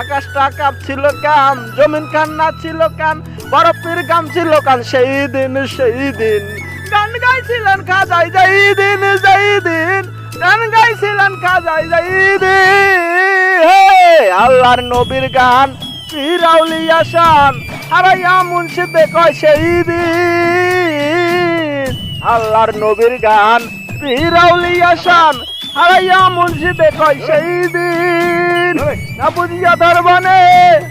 আকাশটা কাঁপছিল কান, জমিন খান নাচছিল কান, বরফের গাম ছিল কান, সেই দিন সেই দিন। গান গাইছিলেন খাজাই যাই দিন যাই দিন গান গাইছিলেন খাজাই যাই দিন আল্লাহর নবীর গান পিরাউলিয়া শান হারাইয়া মুন্সিদে কয় সেই দিন। আল্লাহর নবীর গান পিরাউলিয়া শান হারাইয়া মুন্সিদে কয়, সেই দিন না বুঝিয়া ধরবনে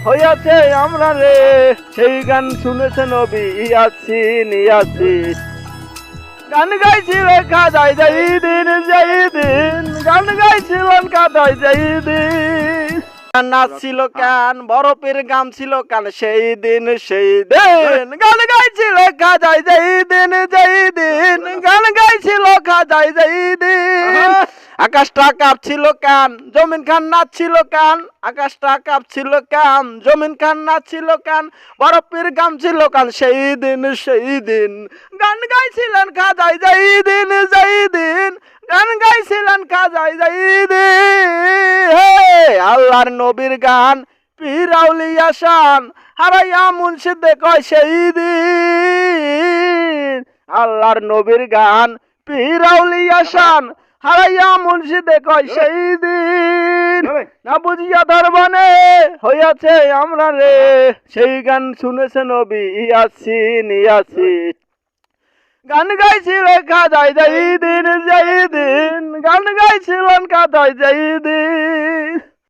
হইয়াছে আমরা রে। সেই গান শুনেছে নবী ইয়াসিন ইয়াসিন। গান গাইছিল কাদাই যাই দিন যাই দিন। গান গাইছিলেন কাদাই যাই দিন। নাচছিল কান, বরফের গাম ছিল কান, সেই দিন সেই দিন। গান গাইছিল কাদাই যাই দিন যাই দিন। গান গাইছিল কাদাই যাই দিন। আকাশটা কাঁপছিল কান? জমিন খান নাচছিল কান? আকাশটা কাঁপছিল কান? জমিন খান নাচছিল কান? বরফের গাম ছিল কান? সেই দিন সেই দিন। গান গাইছিলেন কাজাই যাই দিন যাই দিন গান গাইছিলেন কাজাই যাই দিন আল্লাহর নবীর গান পিরাউলিয়া শান হারাইয়া মুন্সিদে কয় সেই দিন। আল্লাহর নবীর গান পিরাউলিয়া শান হারাইয়া মুন্সিদে কয় সেই দিন না বুঝিয়া ধরবানে হইয়াছে আমরা রে। সেই গান শুনেছে নবী ইয়াসিন ইয়াসিন। গান গাইছিল কাদাই যাই দিন যাই দিন। গান গাইছিলেন কাদাই যাই দিন।